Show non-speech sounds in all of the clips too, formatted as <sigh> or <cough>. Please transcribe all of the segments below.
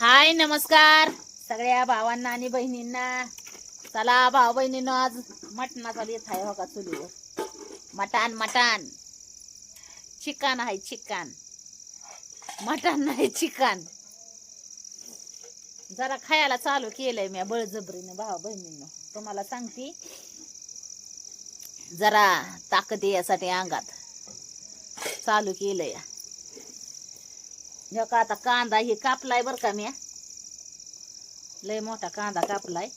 हाय नमस्कार. सगळ्या भावांना आणि बहिणींना. चला भाऊ बहिणीनं आज मटणाचा येत आहे हो का चुलीवर. Mutton mutton. चिकन आहे चिकन. मटण नाही चिकन. जरा खायला चालू केलंय मी बळजबरीनं भाऊ बहिणीनं. तुम्हाला सांगते. जरा ताकद यासाठी अंगात चालू केलंय हे का आता कांदा हे कापलाय बर का मी लय मोठा कांदा कापलाय.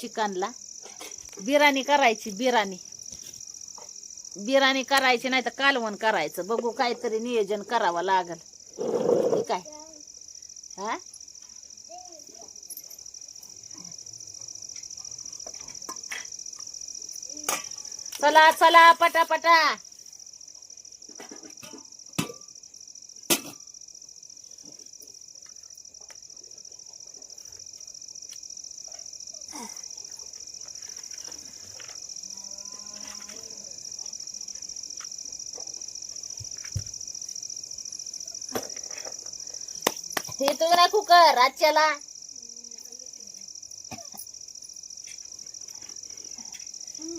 चिकनला. बिर्याणी करायची बिर्याणी. बिर्याणी करायची नाही तर कालवण करायचं. बघू काहीतरी नियोजन करावं लागल. ठीक आहे हा? चला चला पटापटा. हे तू ना कुकर आजच्याला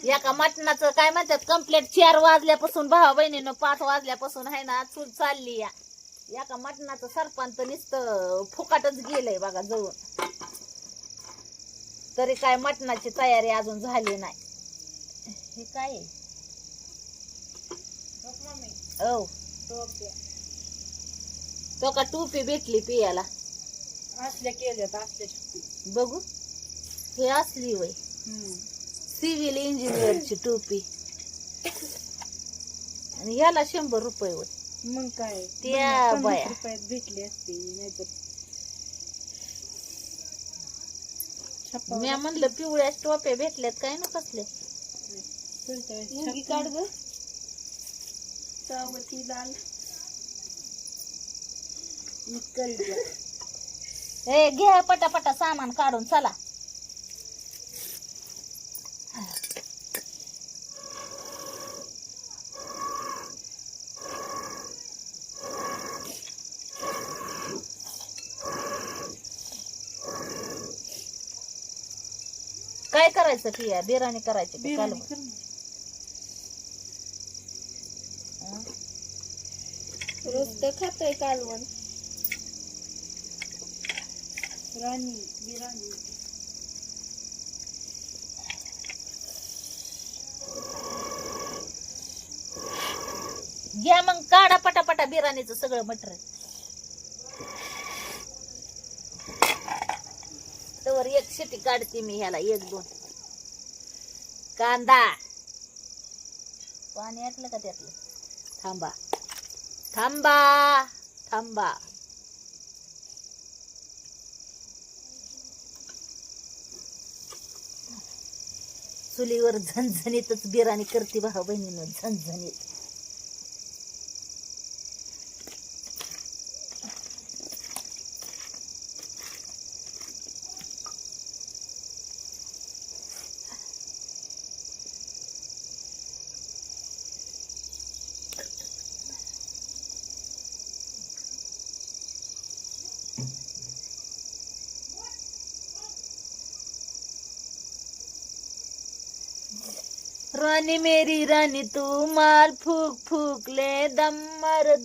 एका मटणाचं काय म्हणतात कंप्लीट चार वाजल्यापासून भावा बहिणीनं पाच वाजल्यापासून आहे ना चूल चालली या. एका मटणाचं सरपंच नुसतं फुकाटच गेलंय बघा जवळ. तरी काय मटणाची तयारी अजून झाली नाही. हे काय? औ. तो का टोपी भेटली पियाला? असल्या केल्यात असल्या बघू. हे असली वय. सिव्हिल इंजिनियरची टोपी. आणि ह्याला शंभर रुपये वय. मग काय? त्या बाया. रुपयात भेटली असती नाहीतर मी म्हणलं पिवळ्या टोप्या भेटल्यात काय ना कसले. काढ ग. लाल. हे घ्या पटापटा सामान काढून चला. काय करायचं पिया बिर्याणी करायची का कालवण? रोज तर खातोय कालवण. राणी बिराणी घ्या मग काढा पटापटा बिराणीचं सगळं मटर. तर एक शेती काढते मी ह्याला एक दोन. कांदा. पाणी ऐकलं का त्यातलं? थांबा. थांबा थांबा. चुलीवर झणझणीतच बिराणी करते भाऊ बहिणीनं झणझणीत. रानी मेरी रानी तू माल फूक फूक ले दम्मर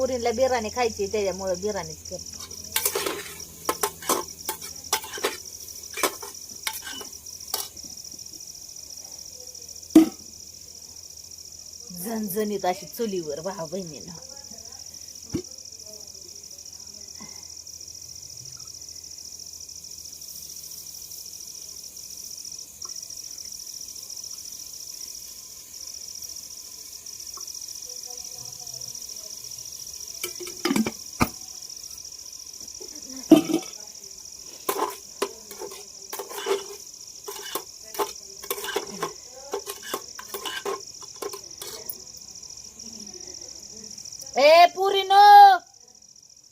पुरीला बिराणी खायची त्याच्यामुळे बिराणीच कर झणझणीत अशी चुलीवर भाऊ बहिणीनं.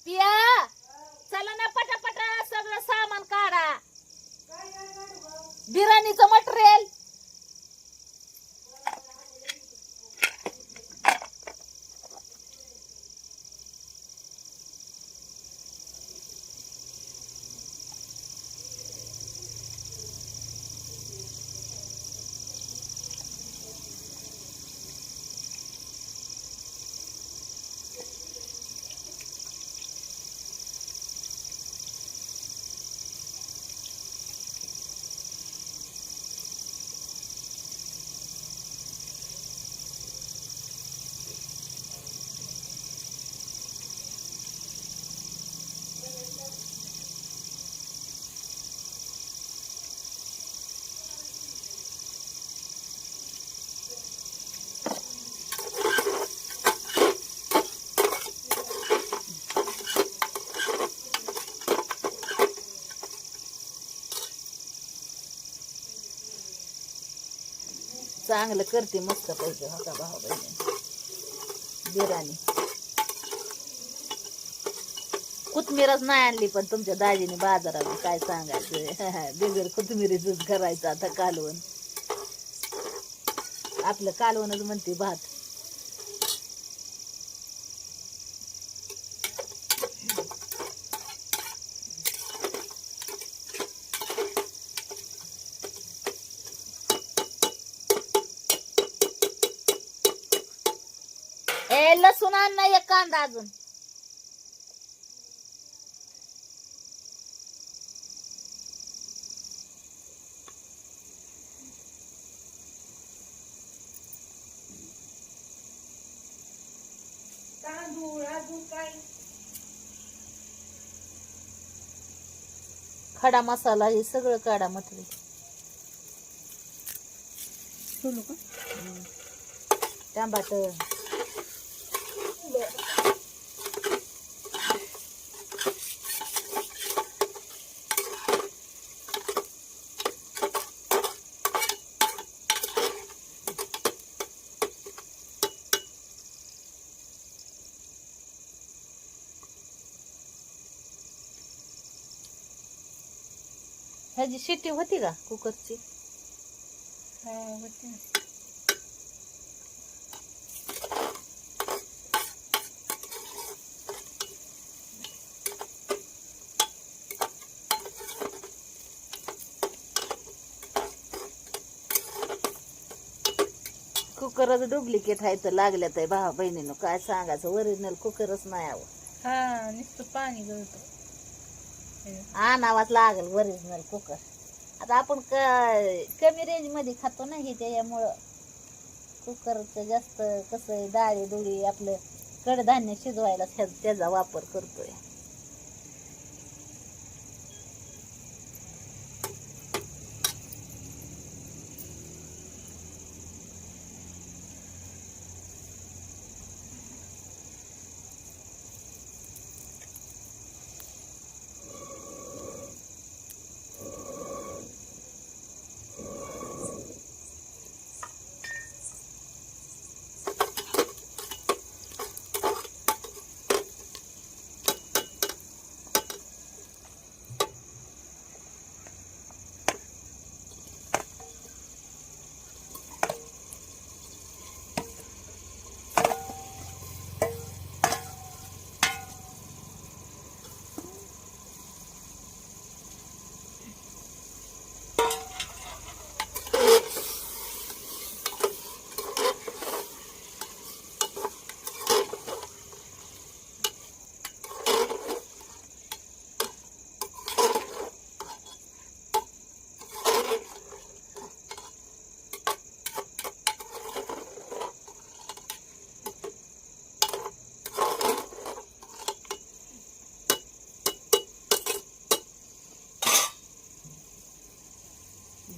पिया. चला ना पटापटा सगळं सामान काढा. बिर्याणीचं मटेरियल. चांगलं करते मस्त पैकी होता भाऊ बहिणी? बिराणी कोथमीरच नाही आणली पण तुमच्या दाजीने बाजारात काय सांगायचं? <laughs> बिगर कोथमिरीच करायचं आता कालवण. आपलं कालवणच म्हणते भात ए लसूण आण ना एक कांदा अजून. तांदूळ अजून काय? खडा मसाला हे सगळं काढा मटेरियल सोलू ह्याची शिट्टी होती का कुकरची? हा होते ना. कुकरच डुप्लिकेट आहे तर लागल्यात आहे भावा बहिणीनं. काय सांगायचं? ओरिजिनल कुकरच नाही आव. हा नुसतं पाणी गळत. आणावाच लागल ओरिजिनल कुकर. आता आपण क- कमी रेंजमध्ये खातो ना हे त्याच्यामुळं कुकरचं जास्त कसं आहे डाळी दुळी आपलं कडधान्य शिजवायला त्या- त्याचा वापर करतोय.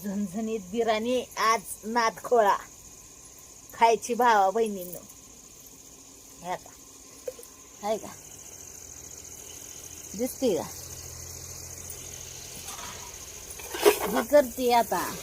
झणझणीत बिराणी आज नादखोळा. खायची भावा बहिणींनो. हे आता. आहे का? दिसते का? ही करते आता.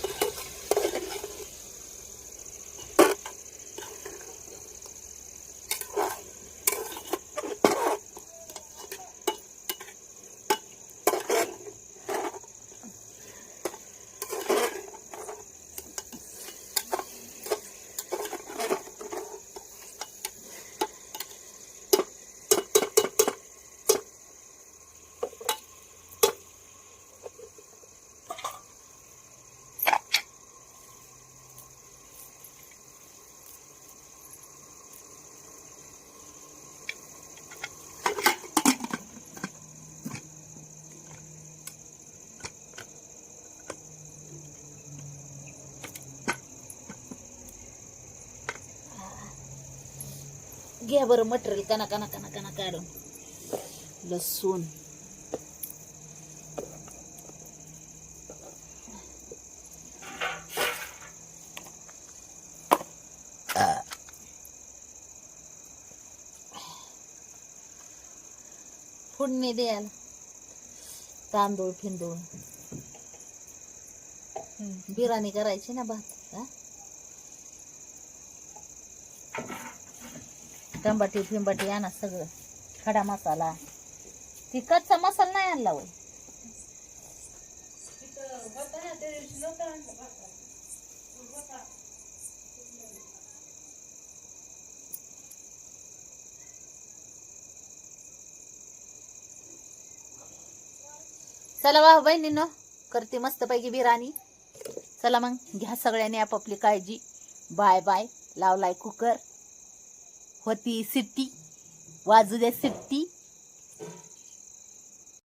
घ्या बरं मटेरियल कना कना कना कना काढून. लसूण. फोडणी द्याल. तांदूळ फिंदूळ. बिर्याणी करायची ना भात टंबाटी फिंबाटी आणा सगळं. खडा मसाला. ती कच्चा मसाला नाही आणला वय चला वा बहिणीनो करते मस्त पैकी बिराणी चला मग घ्या सगळ्यांनी आपापली काळजी. Bye bye. लावलाय कुकर. होती सिट्टी. वाजू दे सिट्टी.